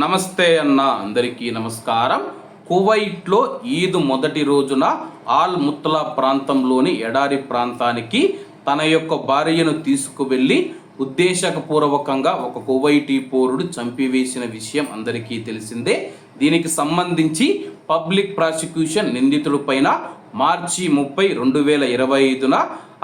నమస్తే అన్న అందరికీ నమస్కారం. కువైట్లో ఈద్ మొదటి రోజున ఆల్ ముత్తలా ప్రాంతంలోని ఎడారి ప్రాంతానికి తన యొక్క భార్యను తీసుకువెళ్ళి ఉద్దేశపూర్వకంగా ఒక కువైటీ పౌరుడు చంపివేసిన విషయం అందరికీ తెలిసిందే. దీనికి సంబంధించి పబ్లిక్ ప్రాసిక్యూషన్ నిందితుడిపైన మార్చి ముప్పై రెండు వేల ఇరవై ఐదున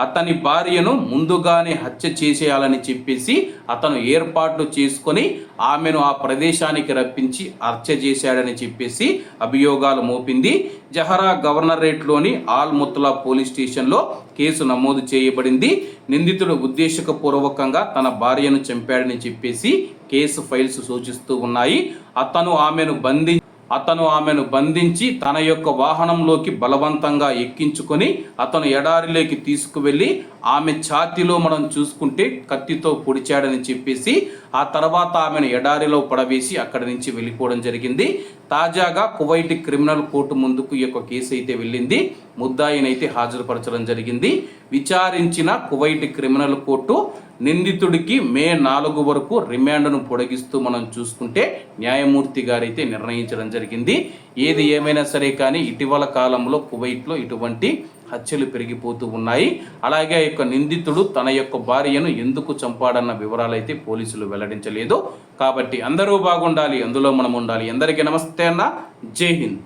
అతని భార్యను ముందుగానే హత్య చేసేయాలని చెప్పేసి అతను ఏర్పాట్లు చేసుకొని ఆమెను ఆ ప్రదేశానికి రప్పించి హత్య చేశాడని చెప్పేసి అభియోగాలు మోపింది. జహరా గవర్నరేట్లోని ఆల్ ముత్తలా పోలీస్ స్టేషన్లో కేసు నమోదు చేయబడింది. నిందితుడు ఉద్దేశపూర్వకంగా తన భార్యను చంపాడని చెప్పేసి కేసు ఫైల్స్ సూచిస్తూ ఉన్నాయి. అతను ఆమెను బంధించి అతను ఆమెను బంధించి తన యొక్క వాహనంలోకి బలవంతంగా ఎక్కించుకొని అతను ఎడారిలోకి తీసుకువెళ్ళి ఆమె ఛాతీలో మనం చూసుకుంటే కత్తితో పొడిచాడని చెప్పేసి ఆ తర్వాత ఆమెను ఎడారిలో పడవేసి అక్కడి నుంచి వెళ్ళిపోవడం జరిగింది. తాజాగా కువైట్ క్రిమినల్ కోర్టు ముందుకు ఈ యొక్క కేసు అయితే వెళ్ళింది. ముద్దాయినైతే హాజరుపరచడం జరిగింది. విచారించిన కువైట్ క్రిమినల్ కోర్టు నిందితుడికి మే నాలుగు వరకు రిమాండ్ను పొడిగిస్తూ మనం చూసుకుంటే న్యాయమూర్తి గారైతే నిర్ణయించడం జరిగింది. ఏది ఏమైనా సరే కానీ ఇటీవల కాలంలో కువైట్లో ఇటువంటి హత్యలు పెరిగిపోతూ ఉన్నాయి. అలాగే యొక్క నిందితుడు తన యొక్క భార్యను ఎందుకు చంపాడన్న వివరాలు అయితే పోలీసులు వెల్లడించలేదు. కాబట్టి అందరూ బాగుండాలి అందులో మనం ఉండాలి అందరికీ నమస్తే అన్న. జై హింద్.